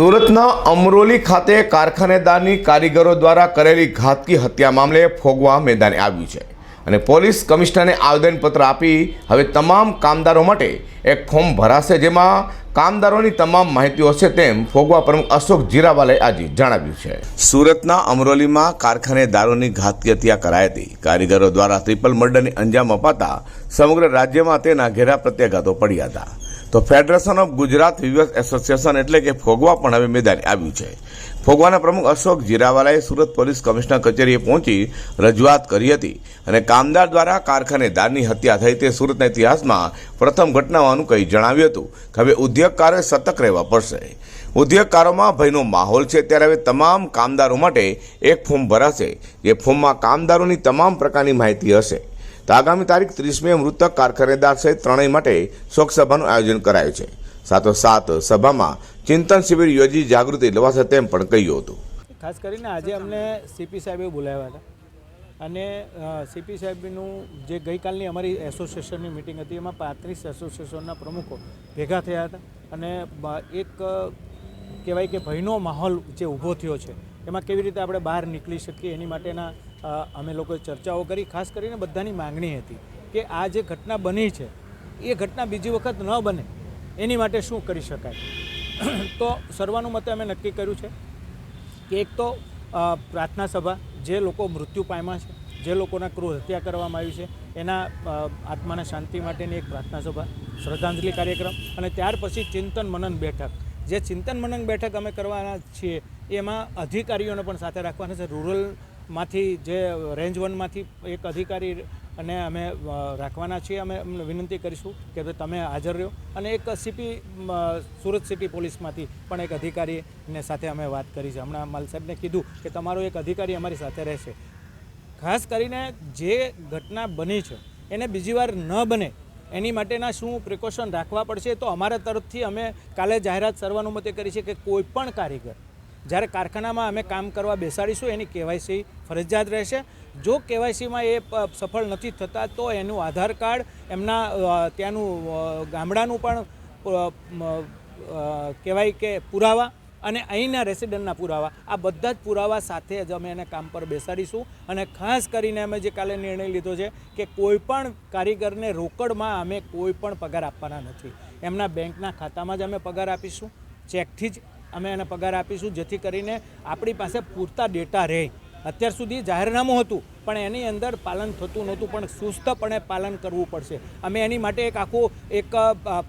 સુરતના અમરોલી ખાતે કારખાનેદારની કારીગરો દ્વારા કરેલી ઘાતકી હત્યા મામલે ફોગવા મેદાને આવ્યું છે. અને પોલીસ કમિશનરને આવેદનપત્ર આપી હવે તમામ કામદારો માટે એક ફોર્મ ભરાશે, જેમાં કામદારોની તમામ માહિતીઓ હશે તેમ ફોગવા પ્રમુખ અશોક જીરાવાલે આજે જણાવ્યું છે. સુરતના અમરોલીમાં કારખાનેદારોની ઘાતકી હત્યા કરાઈ હતી. કારીગરો દ્વારા ટ્રિપલ મર્ડરની અંજામ અપાતા સમગ્ર રાજ્યમાં તેના ઘેરા પ્રત્યાઘાતો પડ્યા હતા. તો federation of Gujarat weavers association એટલે કે ફોગવા પણ હવે મેદાને આવ્યું છે. ફોગવાના પ્રમુખ અશોક જીરાવાલાએ સુરત પોલીસ કમિશનર કચેરીએ પહોંચી રજૂઆત કરી હતી અને કામદાર દ્વારા કારખાનેદારની હત્યા થઈ તે સુરતના ઇતિહાસમાં પ્રથમ ઘટના હોવાનું કહી જણાવ્યું હતું કે હવે ઉદ્યોગકારોએ સતર્ક રહેવા પડશે. ઉદ્યોગકારોમાં ભયનો માહોલ છે, ત્યારે હવે તમામ કામદારો માટે એક ફોર્મ ભરાશે, જે ફોર્મમાં કામદારોની તમામ પ્રકારની માહિતી હશે. તો આગામી તારીખ ત્રીસમી મૃતક કારખાનેદાર સહિત ત્રણેય માટે શોક સભાનું આયોજન કરાયું છે. સાથોસાથ સભામાં ચિંતન શિબિર યોજી જાગૃતિ લેવાશે તેમ પણ કહ્યું હતું. ખાસ કરીને આજે અમને સીપી સાહેબે બોલાવ્યા હતા. અને સીપી સાહેબનું જે ગઈકાલની અમારી એસોસિએશનની મિટિંગ હતી, એમાં પાંત્રીસ એસોસિએશનના પ્રમુખો ભેગા થયા હતા. અને એક કહેવાય કે ભયનો માહોલ જે ઊભો થયો છે, એમાં કેવી રીતે આપણે બહાર નીકળી શકીએ, એની માટેના અમે લોકોએ ચર્ચાઓ કરી, ખાસ કરીને બધાની માંગણી હતી કે આ જે ઘટના બની છે, એ ઘટના બીજી વખત ન બને, એની માટે શું કરી શકાય? તો સર્વાનુમતે અમે નક્કી કર્યું છે કે એક તો પ્રાર્થના સભા, જે લોકો મૃત્યુ પામ્યા છે, જે લોકોના ક્રૂર હત્યા કરવામાં આવી છે, એના આત્માના શાંતિ માટેની એક પ્રાર્થના સભા, શ્રદ્ધાંજલિ કાર્યક્રમ અને ત્યાર પછી ચિંતન મનન બેઠક. જે ચિંતન મનન બેઠક અમે કરવાના છીએ, એમાં અધિકારીઓને પણ સાથે રાખવાના છે રૂરલમાંથી જે રેન્જ વનમાંથી એક અધિકારી અને અમે રાખવાના છીએ. અમે એમને વિનંતી કરીશું કે ભાઈ તમે હાજર રહ્યો. અને એક સીપી સુરત સિટી પોલીસમાંથી પણ એક અધિકારીને સાથે અમે વાત કરી છે. હમણાં માલ સાહેબને કીધું કે તમારો એક અધિકારી અમારી સાથે રહેશે. ખાસ કરીને જે ઘટના બની છે, એને બીજી વાર ન બને, એની માટેના શું પ્રિકોશન રાખવા પડશે, તો અમારા તરફથી અમે કાલે જાહેરાત સર્વાનુમતે કરી છે કે કોઈ પણ કારીગર જ્યારે કારખાનામાં અમે કામ કરવા બેસાડીશું, એની કેવાયસી ફરજિયાત રહેશે. જો કેવાયસીમાં એ સફળ નથી થતા, તો એનું આધાર કાર્ડ, એમના ત્યાંનું ગામડાનું પણ કહેવાય કે પુરાવા અને અહીંના રેસિડન્ટના પુરાવા. આ બધા જ પુરાવા સાથે જ અમે એને કામ પર બેસાડીશું. અને ખાસ કરીને અમે જે કાલે નિર્ણય લીધો છે કે કોઈપણ કારીગરને રોકડમાં અમે કોઈ પણ પગાર આપવાના નથી. એમના બેંકના ખાતામાં જ અમે પગાર આપીશું. ચેકથી જ અમે એને પગાર આપીશું, જેથી કરીને આપણી પાસે પૂરતા ડેટા રહે. અત્યાર સુધી જાહેરનામું હતું. પણ એની અંદર પાલન થતું નહોતું, પણ સુસ્તપણે પાલન કરવું પડશે. અમે એની માટે એક આખું એક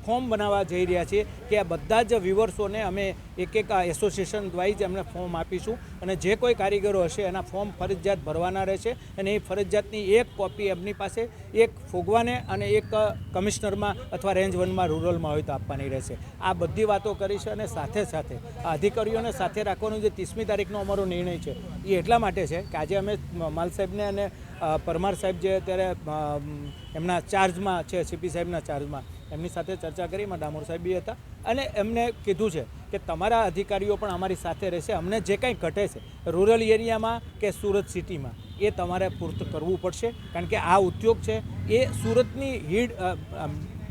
ફોર્મ બનાવવા જઈ રહ્યા છીએ કે આ બધા જ વ્યુવર્સોને અમે એક એક એસોસિએશન વાઇઝ એમને ફોર્મ આપીશું અને જે કોઈ કારીગરો હશે એના ફોર્મ ફરજિયાત ભરવાના રહેશે અને એ ફરજિયાતની એક કોપી એમની પાસે એક ફોગવાને અને એક કમિશનરમાં અથવા રેન્જ વનમાં, રૂરલમાં હોય તો આપવાની રહેશે. આ બધી વાતો કરી છે અને સાથે સાથે આ અધિકારીઓને સાથે રાખવાનો જે ત્રીસમી તારીખનો અમારો નિર્ણય છે એ એટલા માટે છે કે આજે અમે માલ સાહેબને અને પરમાર સાહેબ જે અત્યારે એમના ચાર્જમાં છે સીપી સાહેબના ચાર્જમાં એમની સાથે ચર્ચા કરી, એમાં ડામોર સાહેબ બી હતા. અને એમને કીધું છે કે તમારા અધિકારીઓ પણ અમારી સાથે રહેશે. અમને જે કંઈ ઘટે છે રૂરલ એરિયામાં કે સુરત સિટીમાં એ તમારે પૂર્ત કરવું પડશે. કારણ કે આ ઉદ્યોગ છે, એ સુરતની હીડ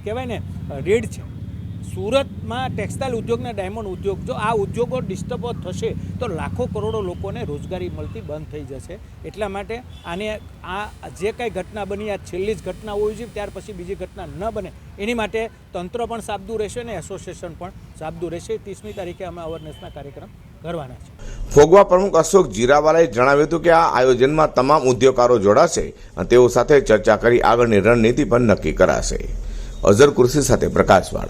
કહેવાય ને રીડ છે. સુરતમાં ટેક્સટાઇલ ઉદ્યોગને ડાયમંડ ઉદ્યોગ, જો આ ઉદ્યોગો ડિસ્ટર્બ થશે, તો લાખો કરોડો લોકોને રોજગારી મળતી બંધ થઈ જશે. એટલા માટે આને આ જે કાંઈ ઘટના બની, આ છેલ્લી જ ઘટના હોવી જોઈએ ત્યાર પછી બીજી ઘટના ન બને. એની માટે તંત્ર પણ સાબદું રહેશે અને એસોસિએશન પણ સાબદું રહેશે. ત્રીસમી તારીખે અમે અવેરનેસના કાર્યક્રમ કરવાના છે. ફોગવા પ્રમુખ અશોક જીરાવાલાએ જણાવ્યું હતું કે આ આયોજનમાં તમામ ઉદ્યોગકારો જોડાશે અને તેઓ સાથે ચર્ચા કરી આગળની રણનીતિ પણ નક્કી કરાશે. અઝર કુર્સી સાથે પ્રકાશવાળ.